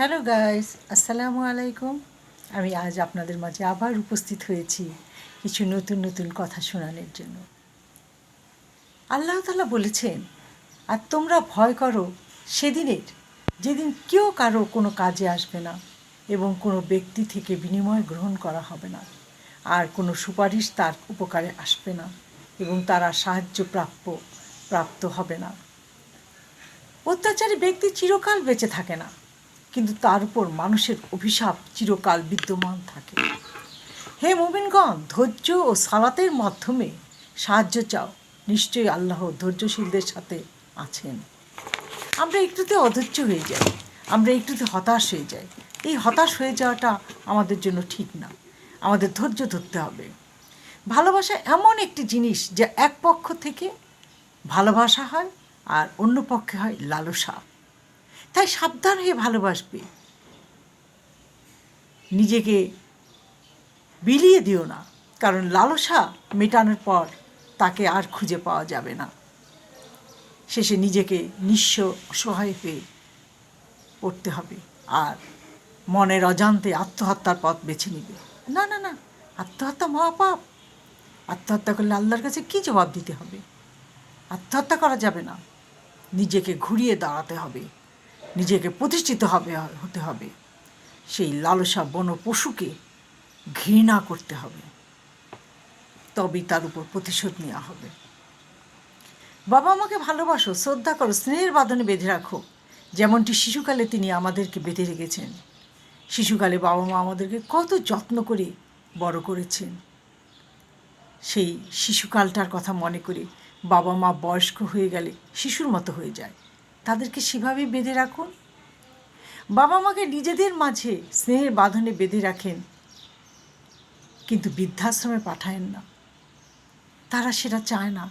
Hello guys আসসালামু আলাইকুম আমি আজ আপনাদের মাঝে আবার উপস্থিত হয়েছি কিছু নতুন নতুন কথা শোনানোর জন্য। আল্লাহ তালা বলেছেন, আর তোমরা ভয় করো, সেদিনের, যেদিন কেউ কারও কোনো কাজে আসবে না এবং কোনো ব্যক্তি থেকে বিনিময় গ্রহণ করা হবে না। আর কোনো সুপারিশ তার উপকারে আসবে না এবং তারা সাহায্য প্রাপ্য, প্রাপ্ত হবে না। অত্যাচারী ব্যক্তি চিরকাল বেঁচে থাকে না। কিন্তু তার উপর মানুষের অভিশাপ চিরকাল বিদ্যমান থাকে। হে মুমিনগণ, ধৈর্য ও সালাতের মাধ্যমে সাহায্য চাও। নিশ্চয়ই আল্লাহ ধৈর্যশীলদের সাথে আছেন। আমরা একটুতে অধৈর্য হয়ে যাই, আমরা একটুতে হতাশ হয়ে যাই। এই হতাশ হয়ে যাওয়াটা আমাদের জন্য ঠিক না। আমাদের ধৈর্য ধরতে হবে। ভালোবাসা এমন একটি জিনিস যা এক পক্ষ থেকে ভালোবাসা হয় আর অন্য পক্ষে হয় লালসা। তাই সাবধান হয়ে ভালোবাসবে। নিজেকে বিলিয়ে দিও না, কারণ লালসা মেটানোর পর তাকে আর খুঁজে পাওয়া যাবে না। শেষে নিজেকে নিঃস্ব অসহায় হয়ে পড়তে হবে আর মনের অজান্তে আত্মহত্যার পথ বেছে নিবে। না না না, আত্মহত্যা মহাপাপ। আত্মহত্যা করলে আল্লাহর কাছে কী জবাব দিতে হবে? আত্মহত্যা করা যাবে না। নিজেকে ঘুরিয়ে দাঁড়াতে হবে। নিজেকে প্রতিষ্ঠিত হবে, হতে হবে। সেই লালসা বন পশুকে ঘৃণা করতে হবে। তবেই তার উপর প্রতিশোধ নেওয়া হবে। বাবা আমাকে ভালোবাসো, শ্রদ্ধা করো, স্নেহের বাঁধনে বেঁধে রাখো। যেমনটি শিশুকালে তিনি আমাদেরকে বেঁধে রেখেছেন। শিশুকালে বাবা মা আমাদেরকে কত যত্ন করে বড় করেছেন। সেই শিশুকালটার কথা মনে করে বাবা মা বয়স্ক হয়ে গেলে শিশুর মতো হয়ে যায়। তাদেরকে সেভাবেই বেঁধে রাখুন? বাবা মাকে নিজেদের মাঝে স্নেহের বাঁধনে বেঁধে রাখেন, কিন্তু বৃদ্ধাশ্রমে পাঠায়েন না। তারা সেটা চায় না।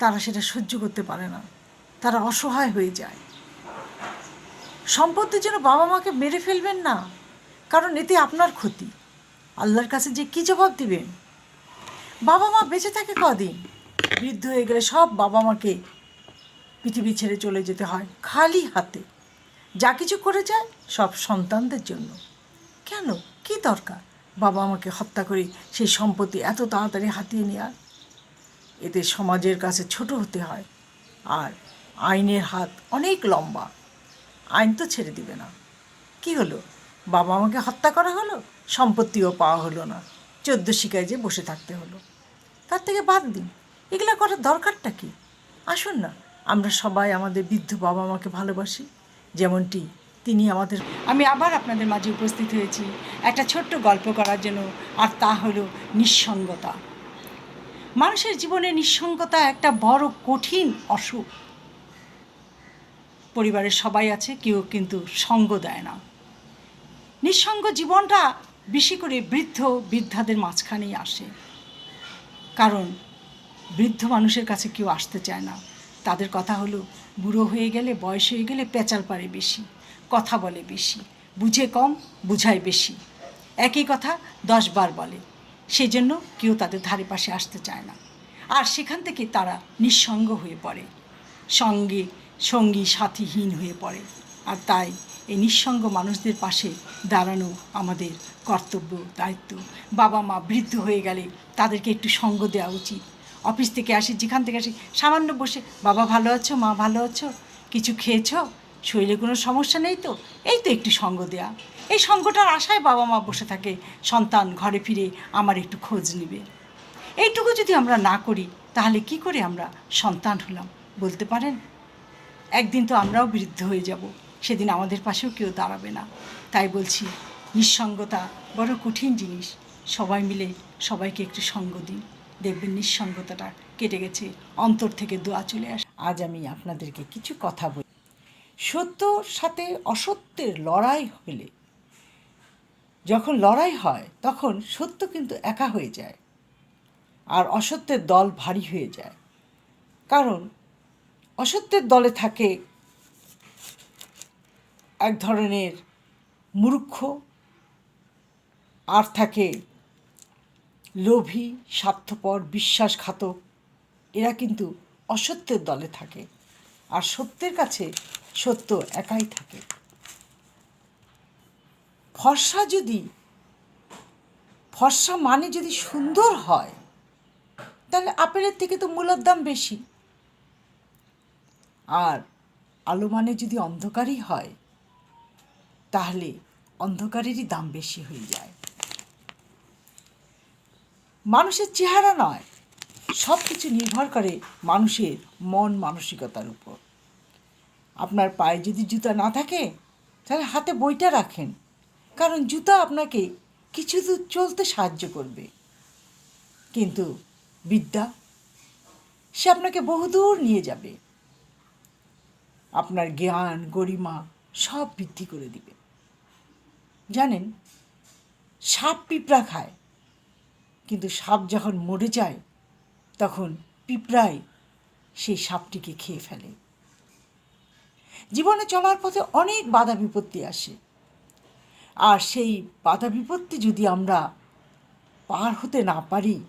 তারা সেটা সহ্য করতে পারে না। তারা অসহায় হয়ে যায়। সম্পত্তির জন্য বাবা মাকে মেরে ফেলবেন না, কারণ এতে আপনার ক্ষতি। আল্লাহর কাছে যে কী জবাব দিবেন? বাবা মা বেঁচে থাকে কদিন? বৃদ্ধ হয়ে গেলে সব বাবা মাকে পৃথিবী ছেড়ে চলে যেতে হয় খালি হাতে। যা কিছু করে যায় সব সন্তানদের জন্য। কেন? কি দরকার? বাবা আমাকে হত্যা করে সেই সম্পত্তি এত তাড়াতাড়ি হাতিয়ে নেওয়ার এতে সমাজের কাছে ছোট হতে হয় আর আইনের হাত অনেক লম্বা। আইন তো ছেড়ে দিবে না। কি হলো? বাবা আমাকে হত্যা করা হলো? সম্পত্তিও পাওয়া হলো না। চোদ্দ শিকায় যে বসে থাকতে হলো। তার থেকে বাদ দিন। এগুলো করার দরকারটা কি? আসুন না। আমরা সবাই আমাদের বৃদ্ধ বাবা মাকে ভালোবাসি, যেমনটি তিনি আমাদের। আমি আবার আপনাদের মাঝে উপস্থিত হয়েছি একটা ছোট্ট গল্প করার জন্য, আর তা হলো নিঃসঙ্গতা। মানুষের জীবনে নিঃসঙ্গতা একটা বড় কঠিন অসুখ। পরিবারের সবাই আছে, কেউ কিন্তু সঙ্গ দেয় না। নিঃসঙ্গ জীবনটা বেশি করে বৃদ্ধ বৃদ্ধাদের মাঝখানেই আসে। কারণ বৃদ্ধ মানুষের কাছে কেউ আসতে চায় না। তাদের কথা হলো, বুড়ো হয়ে গেলে, বয়স হয়ে গেলে পেঁচাল পারে বেশি, কথা বলে বেশি, বুঝে কম, বুঝায় বেশি। একই কথা দশ বার বলে সেই জন্য কেউ তাদের ধারে পাশে আসতে চায় না। আর সেখান থেকে তারা নিঃসঙ্গ হয়ে পড়ে, সঙ্গে সঙ্গী সাথীহীন হয়ে পড়ে। আর তাই এই নিঃসঙ্গ মানুষদের পাশে দাঁড়ানো আমাদের কর্তব্য, দায়িত্ব। বাবা মা বৃদ্ধ হয়ে গেলে তাদেরকে একটু সঙ্গ দেওয়া উচিত। অফিস থেকে আসি, যেখান থেকে আসি, সামান্য বসে, বাবা ভালো আছো? মা ভালো আছো? কিছু খেয়েছ? শরীরে কোনো সমস্যা নেই তো? এই তো একটু সঙ্গ দেয়া। এই সঙ্গটার আশায় বাবা মা বসে থাকে, সন্তান ঘরে ফিরে আমার একটু খোঁজ নিবে। এইটুকু যদি আমরা না করি, তাহলে কি করে আমরা সন্তান হলাম, বলতে পারেন? একদিন তো আমরাও বৃদ্ধ হয়ে যাব, সেদিন আমাদের পাশেও কেউ দাঁড়াবে না। তাই বলছি, নিঃসঙ্গতা বড় কঠিন জিনিস। সবাই মিলে সবাইকে একটু সঙ্গ দিন। দেখবেন নিঃসঙ্গতাটা কেটে গেছে, অন্তর থেকে দোয়া চলে আসে। আজ আমি আপনাদেরকে কিছু কথা বলি। সত্যর সাথে অসত্যের লড়াই হলে, যখন লড়াই হয়, তখন সত্য কিন্তু একা হয়ে যায় আর অসত্যের দল ভারী হয়ে যায়। কারণ, অসত্যের দলে থাকে এক ধরনের মূর্খ, আর থাকে লোভী, স্বার্থপর, বিশ্বাসঘাতক, এরা কিন্তু অসত্যের দলে থাকে আর সত্যের কাছে সত্য একাই থাকে। ফর্সা যদি, ফর্সা মানে যদি সুন্দর হয়, তাহলে আপেলের থেকে তো মূলার দাম বেশি। আর আলো মানে যদি অন্ধকারই হয়, তাহলে অন্ধকারেরই দাম বেশি হয়ে যায়। মানুষের চেহারা নয় সব কিছু নির্ভর করে মানুষের মন মানসিকতার উপর। আপনার পায়ে যদি জুতা না থাকে, তাহলে হাতে বইটা রাখেন, কারণ জুতা আপনাকে কিছু দূর চলতে সাহায্য করবে। কিন্তু বিদ্যা, সে আপনাকে বহুদূর নিয়ে যাবে। আপনার জ্ঞান, গরিমা সব বৃদ্ধি করে দিবে। জানেন, সাপ পিঁপড়া খায় কিন্তু সাপ যখন মরে যায়, তখন পিঁপড়াই সেই সাপটিকে খেয়ে ফেলে। জীবনে চলার পথে অনেক বাধা বিপত্তি আসে। আর সেই বাধা বিপত্তি যদি আমরা পার হতে না পারি,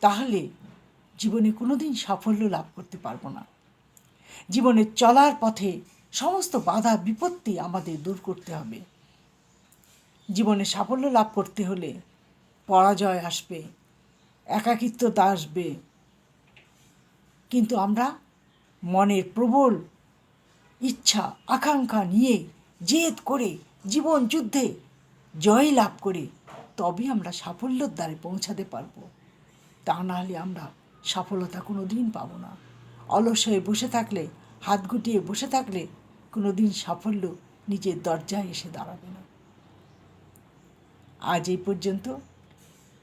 তাহলে জীবনে কোনোদিন সাফল্য লাভ করতে পারব না। জীবনে চলার পথে সমস্ত বাধা বিপত্তি আমাদের দূর করতে হবে। জীবনে সাফল্য লাভ করতে হলে পরাজয় আসবে একাকিত্বতা আসবে। কিন্তু আমরা মনের প্রবল ইচ্ছা, আকাঙ্ক্ষা নিয়ে জেদ করে, জীবন যুদ্ধে জয় লাভ করে তবে আমরা সাফল্যর দ্বারে পৌঁছাতে পারব। তা না হলে আমরা সফলতা কোনো দিন পাবো না। অলস হয়ে বসে থাকলে, হাত গুটিয়ে বসে থাকলে কোনো দিন সাফল্য নিজের দরজায় এসে দাঁড়াবে না। আজ এই পর্যন্ত।